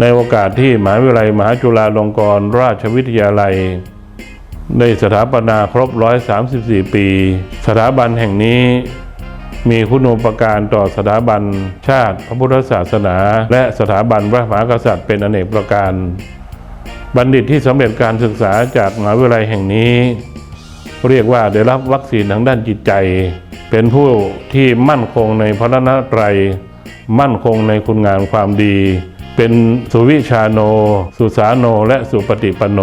ในโอกาสที่มหาวิทยาลัย มหาจุฬาลงกรณราชวิทยาลัย ได้สถาปนาครบ 134 ปี สถาบันแห่งนี้มีคุณูปการต่อสถาบันชาติพระพุทธศาสนา และสถาบันพระมหากษัตริย์เป็นอเนกประการ บัณฑิตที่สำเร็จการศึกษาจากมหาวิทยาลัยแห่งนี้ เรียกว่าได้รับวัคซีนทางด้านจิตใจ เป็นผู้ที่มั่นคงในพระนตรัย มั่นคงในคุณงามความดี เป็นสุวิชาโน สุสาโน และสุปฏิปโน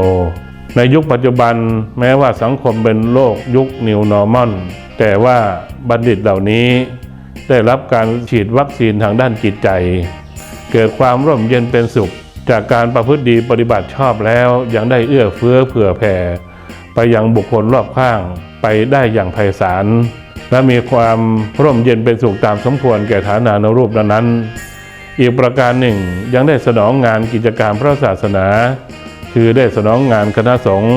ในยุคปัจจุบันแม้ว่าสังคมเป็นโลกยุค New Normal แต่ว่าบัณฑิตเหล่านี้ได้รับการฉีดวัคซีนทางด้านจิตใจ เกิดความร่มเย็นเป็นสุข จากการประพฤติดีปฏิบัติชอบแล้วยังได้เอื้อเฟื้อเผื่อแผ่ ไปยังบุคคลรอบข้างไปได้อย่างไพศาลและมีความร่มเย็นเป็นสุขตามสมควรแก่ฐานานุรูปนั้น อีกประการหนึ่งยังได้สนองงานกิจการพระศาสนา คือได้สนองงานคณะสงฆ์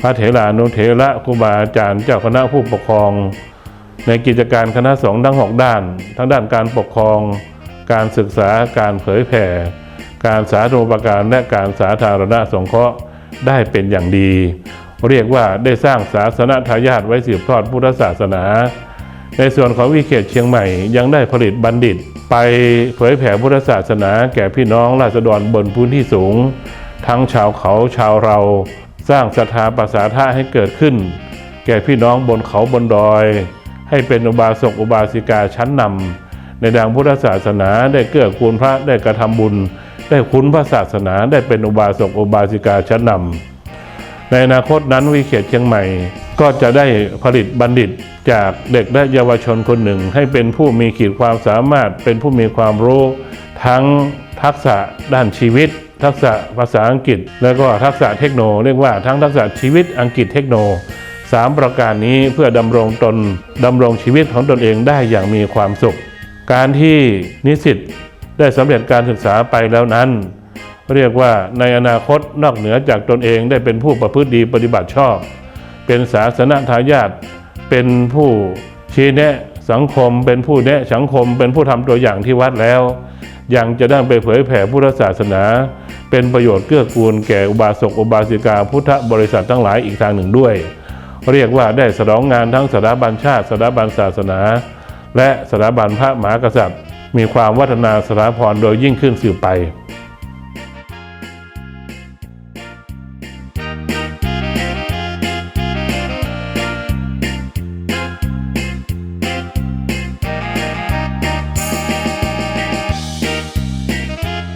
พระเถรานุเถระครูบาอาจารย์เจ้าคณะผู้ปกครอง ในกิจการคณะสงฆ์ทั้งหกด้าน ทั้งด้านการปกครอง การศึกษาการเผยแผ่ การสาธารณูปการและการสาธารณสงเคราะห์ได้เป็นอย่างดี เรียกว่าได้สร้างศาสนทายาทไว้สืบทอดพุทธศาสนา ในส่วนของวิเขตเชียงใหม่ยังได้ผลิตบัณฑิต ไปเผยแผ่พุทธศาสนาแก่พี่น้องราษฎรบนพื้นที่สูง ทั้งชาวเขาชาวเรา สร้างศรัทธาประสาทะให้เกิดขึ้น แก่พี่น้องบนเขาบนดอย ให้เป็นอุบาสกอุบาสิกาชั้นนำในทางพุทธศาสนาได้เกื้อกูลพระได้กระทำบุญ ได้คุ้นพระศาสนาได้เป็นอุบาสกอุบาสิกาชั้นนำในอนาคตนั้นวิเขตเชียงใหม่ ก็จะได้ผลิตบัณฑิตจากเด็กและเยาวชนคนหนึ่ง ให้เป็นผู้มีขีดความสามารถ เป็นผู้มีความรู้ ทั้งทักษะด้านชีวิต ทักษะภาษาอังกฤษ แล้วก็ทักษะเทคโนเรียกว่าทั้งทักษะชีวิตอังกฤษเทคโนสามประการนี้เพื่อดำรงตนดำรงชีวิตของตนเองได้อย่างมีความสุข การที่นิสิตได้สำเร็จการศึกษาไปแล้วนั้น เรียกว่าในอนาคตนอกเหนือจากตนเองได้เป็นผู้ประพฤติดีปฏิบัติชอบ เป็นศาสนทายาทเป็นผู้ชี้แนะสังคม เป็นผู้แนะสังคม เป็นผู้ทำตัวอย่างที่วัดแล้ว ยังจะได้ไปเผยแผ่พุทธศาสนา เป็นประโยชน์เกื้อกูลแก่อุบาสกอุบาสิกาพุทธบริษัททั้งหลายอีกทางหนึ่งด้วย เรียกว่าได้สนองงานทั้งสถาบันชาติสถาบันศาสนา และสถาบันพระมหากษัตริย์ มีความวัฒนาสถาพรโดยยิ่งขึ้นสืบไป